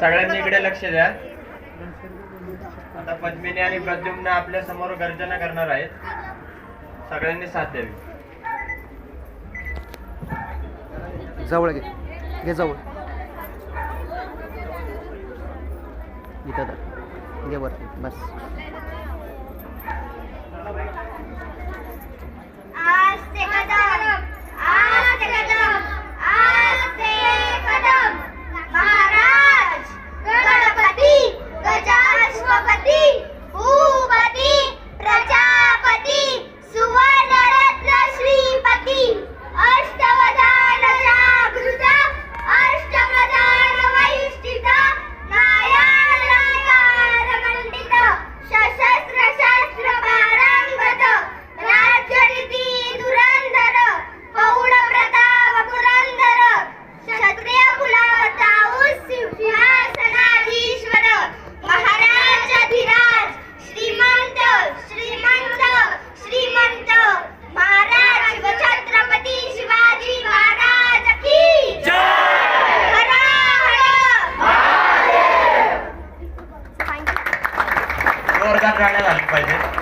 सगळ्यांनी इकडे लक्ष द्या. आता पद्मिनी आणि प्रद्युम्न आपल्यासमोर गर्जना करणार आहेत. सगळ्यांनी साथ द्यावी. जवळ घे. घे जवळ. इथं घे वर बस. वर्गात जोरदार गाण्या झाली पाहिजे.